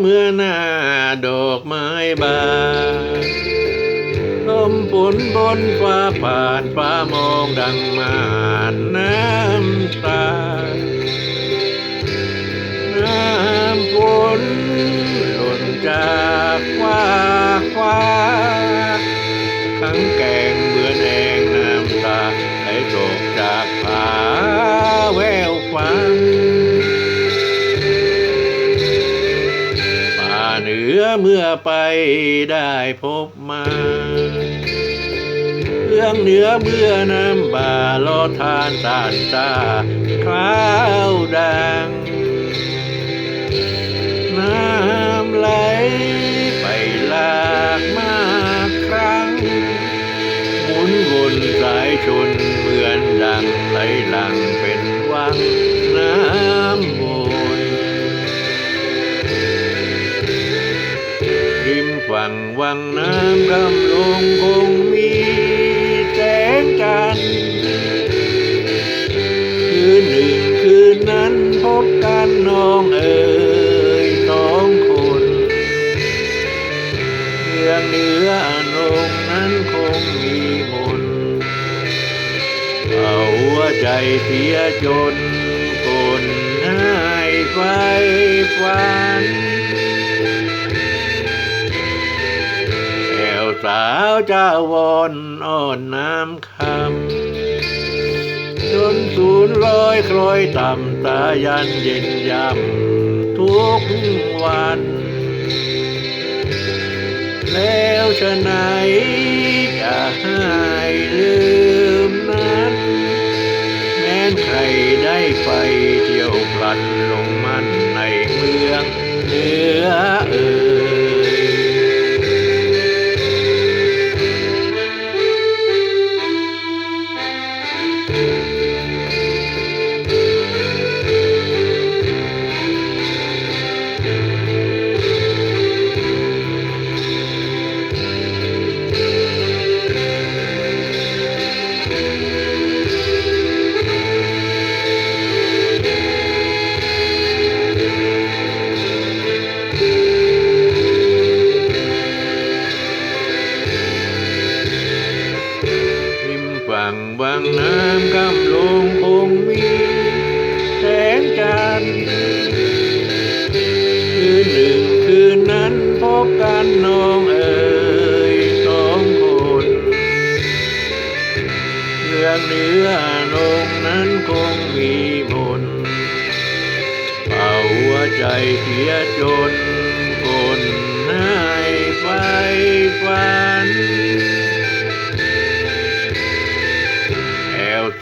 เมื่อหน้าดอกไม้บานลมฝนบนฟ้าผ่านฟ้ามองดังมานน้ำตา เมื่อไปได้พบมาเรื่องเหนือเมื่อน้ำบาลอทานตานตาคราวดัง น้ำไหลไปหลากมากครั้ง หมุนวนสายชนเหมือนดังไหลหลังเป็นวังน้ำ ฝั่งวังน้ำกำลงคงมีแสงจันทร์คืนหนึ่งคืนนั้นพบกันน้องเอ๋ยสองคนเรื่องเหนืออนงนั้นคงมีมนเอาหัวใจเสียจนคนหายไฟฟัน สาวเจ้าวอนอ่อนน้ำคำจนสูนลอยคล้อยต่ำตายันเย็นยำทุกวัน แล้วชะไหนจะให้ลืมนั้น แม้นใครได้ไปเที่ยวพลันลงมันในเมืองเหนือเอ่ย ฝั่งบางน้ำกำลงคงมีแสงจันทร์คืนหนึ่งคืนนั้นพบกันน้องเอ๋ยสองคนเรื่องเหนือนงนั้นคงมีมนเป่าหัวใจเสียจน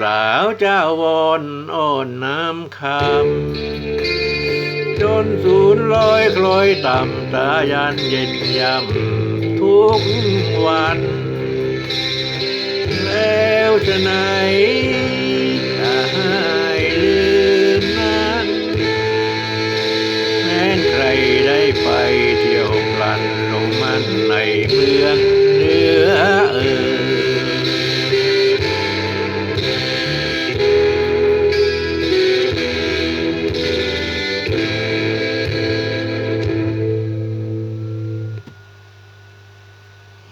สาวเจ้าวอนอ่อนน้ำคำจนสูนลอยคลอยต่ำตายันเย็นยำทุกวัน แล้วจะไหนจายลืมนั้นแม้ใครได้ไปเที่ยวพลันลงมันในเมือง